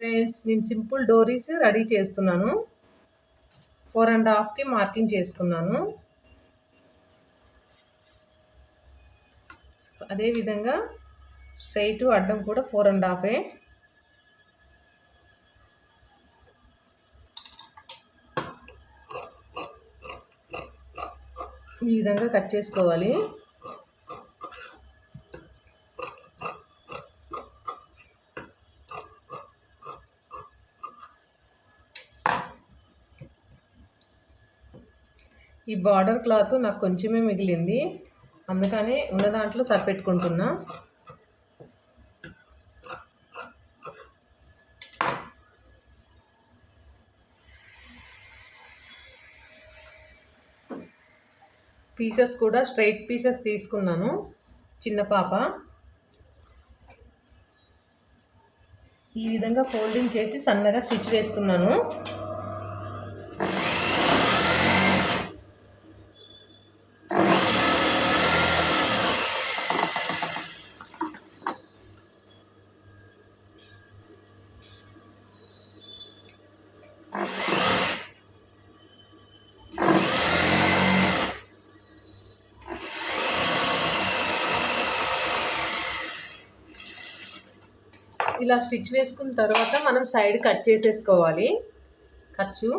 Friends నేను simple డోరీస్ ready చేస్తున్నాను. ఫోర్ అండ్ హాఫ్కి మార్కింగ్ చేసుకున్నాను. అదేవిధంగా స్ట్రైట్ అడ్డం కూడా ఫోర్ అండ్ హాఫే ఈ విధంగా కట్ చేసుకోవాలి. ఈ బార్డర్ క్లాత్ నాకు కొంచెమే మిగిలింది. అందుకని ఉన్న దాంట్లో సరిపెట్టుకుంటున్నా. పీసెస్ కూడా స్ట్రైట్ పీసెస్ తీసుకున్నాను. చిన్న పాప. ఈ విధంగా ఫోల్డింగ్ చేసి సన్నగా స్టిచ్ వేస్తున్నాను. ఇలా స్టిచ్ వేసుకున్న తర్వాత మనం సైడ్ కట్ చేసేసుకోవాలి. ఖర్చు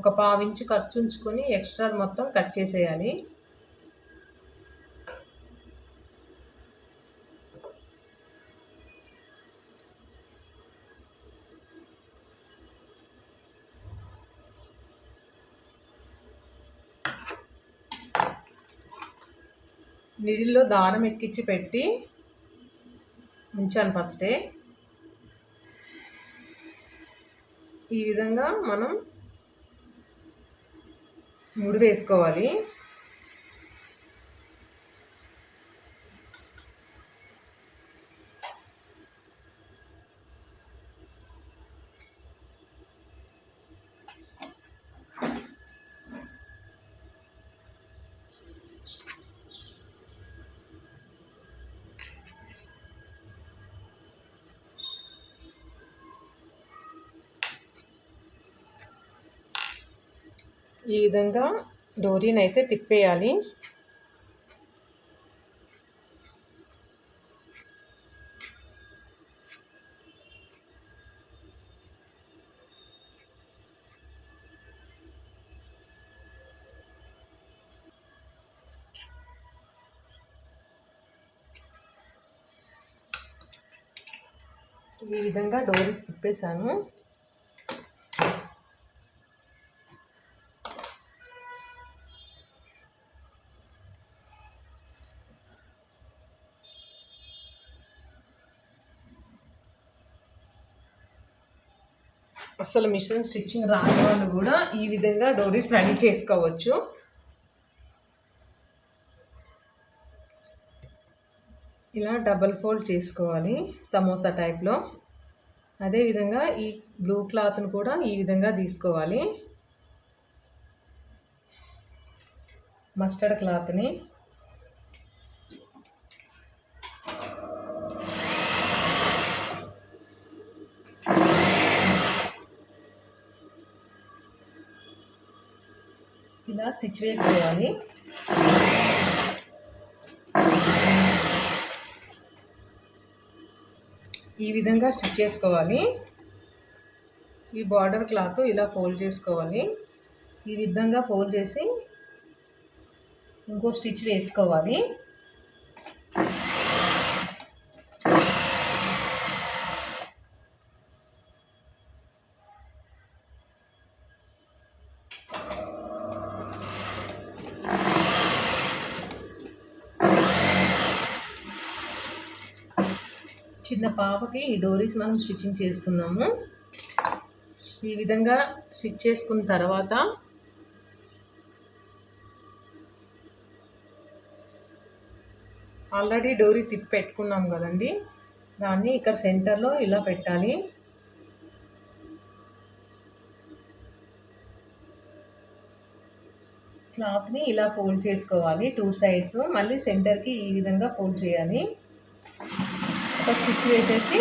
ఒక పావించి ఖర్చు ఉంచుకొని ఎక్స్ట్రా మొత్తం కట్ చేసేయాలి. నీళ్ళలో దారం ఎక్కించి పెట్టి ఉంచాను ఫస్టే ఈ విధంగా మనం ముడి వేసుకోవాలి. ఈ విధంగా డోరీని అయితే తిప్పేయాలి. ఈ విధంగా డోరీస్ తిప్పేశాను. అసలు మిషన్ స్టిచ్చింగ్ రాని వాళ్ళు కూడా ఈ విధంగా డోరీస్ రెడీ చేసుకోవచ్చు. ఇలా డబల్ ఫోల్డ్ చేసుకోవాలి సమోసా టైప్లో. అదేవిధంగా ఈ బ్లూ క్లాత్ను కూడా ఈ విధంగా తీసుకోవాలి. మస్టర్డ్ క్లాత్ని. ఇలా స్టిచ్ వేసుకోవాలి. ఈ విధంగా స్టిచ్ చేసుకోవాలి. ఈ బార్డర్ క్లాత్ ఇలా ఫోల్డ్ చేసుకోవాలి. ఈ విధంగా ఫోల్డ్ చేసి ఇంకో స్టిచ్ వేసుకోవాలి. చిన్న పాపకి ఈ డోరీస్ మనం స్టిచ్చింగ్ చేస్తున్నాము. ఈ విధంగా స్టిచ్ చేసుకున్న తర్వాత ఆల్రెడీ డోరీ తిప్పి పెట్టుకున్నాం కదండి. దాన్ని ఇక్కడ సెంటర్లో ఇలా పెట్టాలి. క్లాత్ని ఇలా ఫోల్డ్ చేసుకోవాలి టూ సైడ్స్. మళ్ళీ సెంటర్కి ఈ విధంగా ఫోల్డ్ చేయాలి. ఒక స్టిచ్ వేసేసి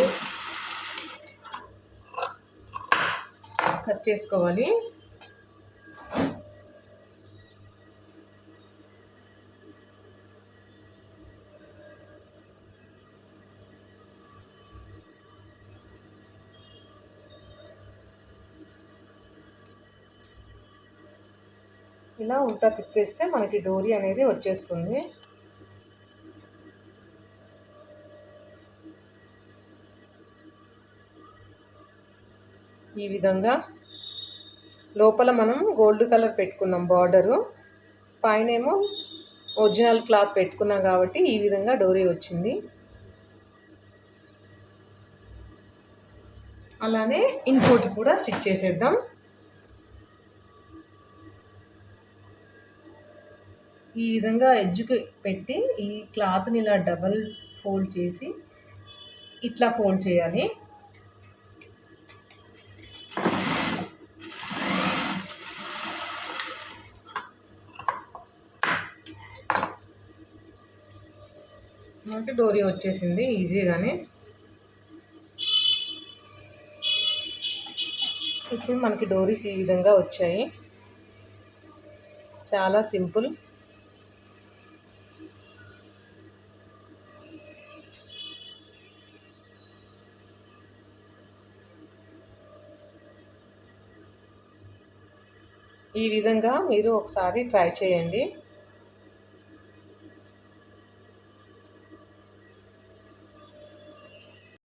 కట్ చేసుకోవాలి. ఇలా ఉంటా తిప్పేస్తే మనకి డోరీ అనేది వచ్చేస్తుంది. ఈ విధంగా లోపల మనం గోల్డ్ కలర్ పెట్టుకున్నాం బార్డరు. పైన ఏమో ఒరిజినల్ క్లాత్ పెట్టుకున్నాం కాబట్టి ఈ విధంగా డోరీ వచ్చింది. అలానే ఇంకోటి కూడా స్టిచ్ చేసేద్దాం. ఈ విధంగా ఎడ్జ్కి పెట్టి ఈ క్లాత్ని ఇలా డబల్ ఫోల్డ్ చేసి ఇట్లా ఫోల్డ్ చేయాలి. మనకి డోరీ వచ్చేసింది ఈజీగానే. ఇప్పుడు మనకి డోరీస్ ఈ విధంగా వచ్చాయి. చాలా సింపుల్. ఈ విధంగా మీరు ఒకసారి ట్రై చేయండి.